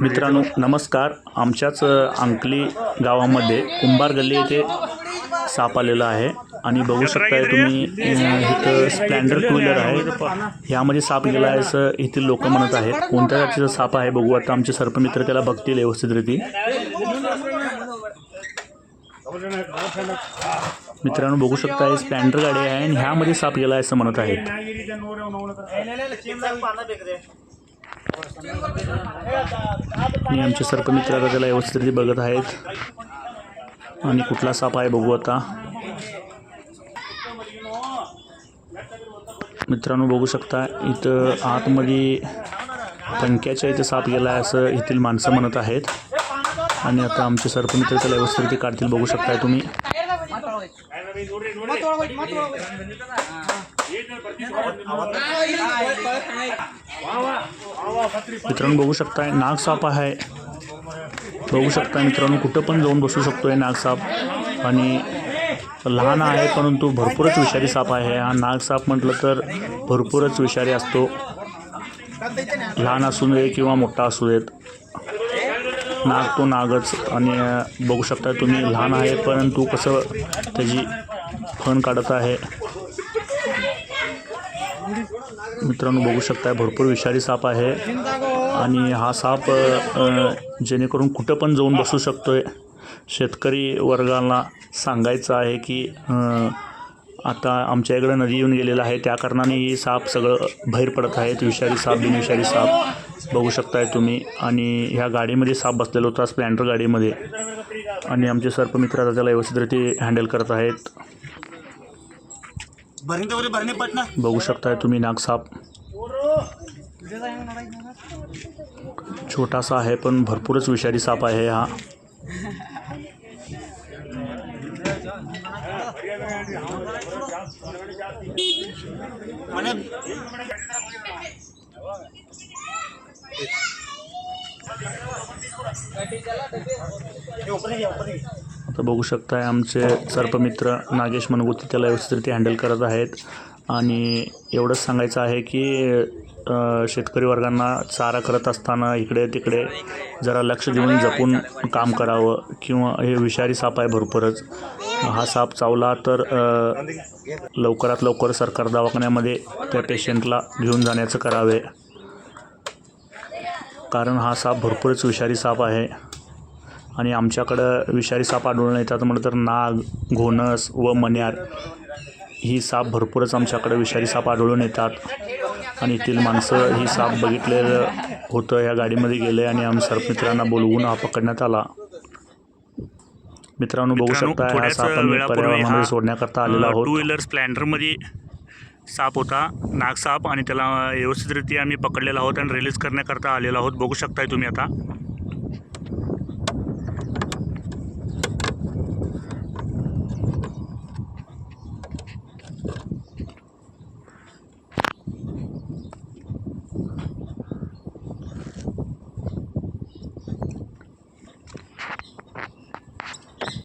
मित्रांनो नमस्कार. आमच्याच अंकली गावामध्ये कुंभार गल्ली येथे साप आलेला आहे. आणि बघू शकताय तुम्ही इथं स्प्लेंडर टू व्हीलर आहे. ह्यामध्ये साप गेला आहे असं येथील लोक म्हणत आहेत. कोणत्या जातीचा साप आहे बघू आता आमचे सर्पमित्र त्याला बघतील व्यवस्थितरिती मित्रांनो बघू शकता स्प्लेंडर गाडी आहे आणि ह्यामध्ये साप गेला आहे असं म्हणत आहेत. मी आमचे सर्पमित्र आता त्याला व्यवस्थित बघत आहेत. आणि कुठला साप आहे बघू आता. मित्रांनो बघू शकता इथं आतमध्ये पंख्याच्या इथं साप गेला आहे असं येथील माणसं म्हणत आहेत. आणि आता आमचे सर्पमित्र त्याला व्यवस्थित काढतील बघू शकताय तुम्ही. मित्रांनो बघू शकताय नागसाप आहे. बघू शकता मित्रांनो कुठं पण जाऊन बसू शकतो आहे नागसाप आणि लहान आहे परंतु भरपूरच विषारी साप आहे. हा नागसाप म्हटलं तर भरपूरच विषारी असतो. लहान असू दे किंवा मोठा असू देत. नाग तो नागच आणि बघू शकता तुम्ही लहान आहे परंतु कसं त्याची फण काढत आहे. मित्रांनो बघू शकता भरपूर विषारी साप आहे. आणि हा साप जेणेकरून कुठं पण जाऊन बसू शकतोय. शेतकरी वर्गाला सांगायचं आहे की आता आमच्या इकडं नदी येऊन गेलेलं आहे. त्या कारणाने ही साप सगळं बाहेर पडत आहेत. विषारी साप बिनविषारी साप बघू शकताय तुम्ही. आणि ह्या गाडीमध्ये साप बसलेला होता स्प्लेंडर गाडीमध्ये. आणि आमचे सर्पमित्र आता त्याला व्यवस्थितरित्या हँडल करत आहेत. बघू शकताय तुम्ही नागसाप छोटासा आहे पण भरपूरच विषारी साप आहे हा. आता बघू शकताय आमचे सर्पमित्र नागेश मनगुती त्याला व्यवस्थित हँडल करत आहेत. आणि एवढंच सांगायचं आहे की शेतकरी वर्गांना चारा करत असताना इकडे तिकडे जरा लक्ष देऊन जपून काम करावं किंवा हे विषारी साप आहे भरपूरच. हा साप चावला तर लवकरात लवकर सरकार दवाखान्यामध्ये त्या पेशंटला घेऊन जाण्याचं करावे. कारण हा साप भरपूरच विषारी साप आहे. आणि आमच्याकडं विषारी साप आढळून येतात म्हटलं तर नाग घोणस व मन्यार ही साप भरपूरच आमच्याकडं विषारी साप आढळून येतात. आणि येथील माणसं ही साप बघितलेलं होतं या गाडीमध्ये गेले आणि आम्ही सर्पमित्रांना बोलवून हा पकडण्यात आला. मित्रांनो बघू मित्रांनो, शकता हा साप आम्ही पर्यावरणामध्ये सोडण्याकरता आलेला टू आहोत व्हीलर स्प्लेंडरमध्ये साप होता नागसाप आणि त्याला व्यवस्थितरित्या आम्ही पकडलेला आहोत आणि रिलीज करण्याकरता आलेलो आहोत. बघू शकताय तुम्ही आता.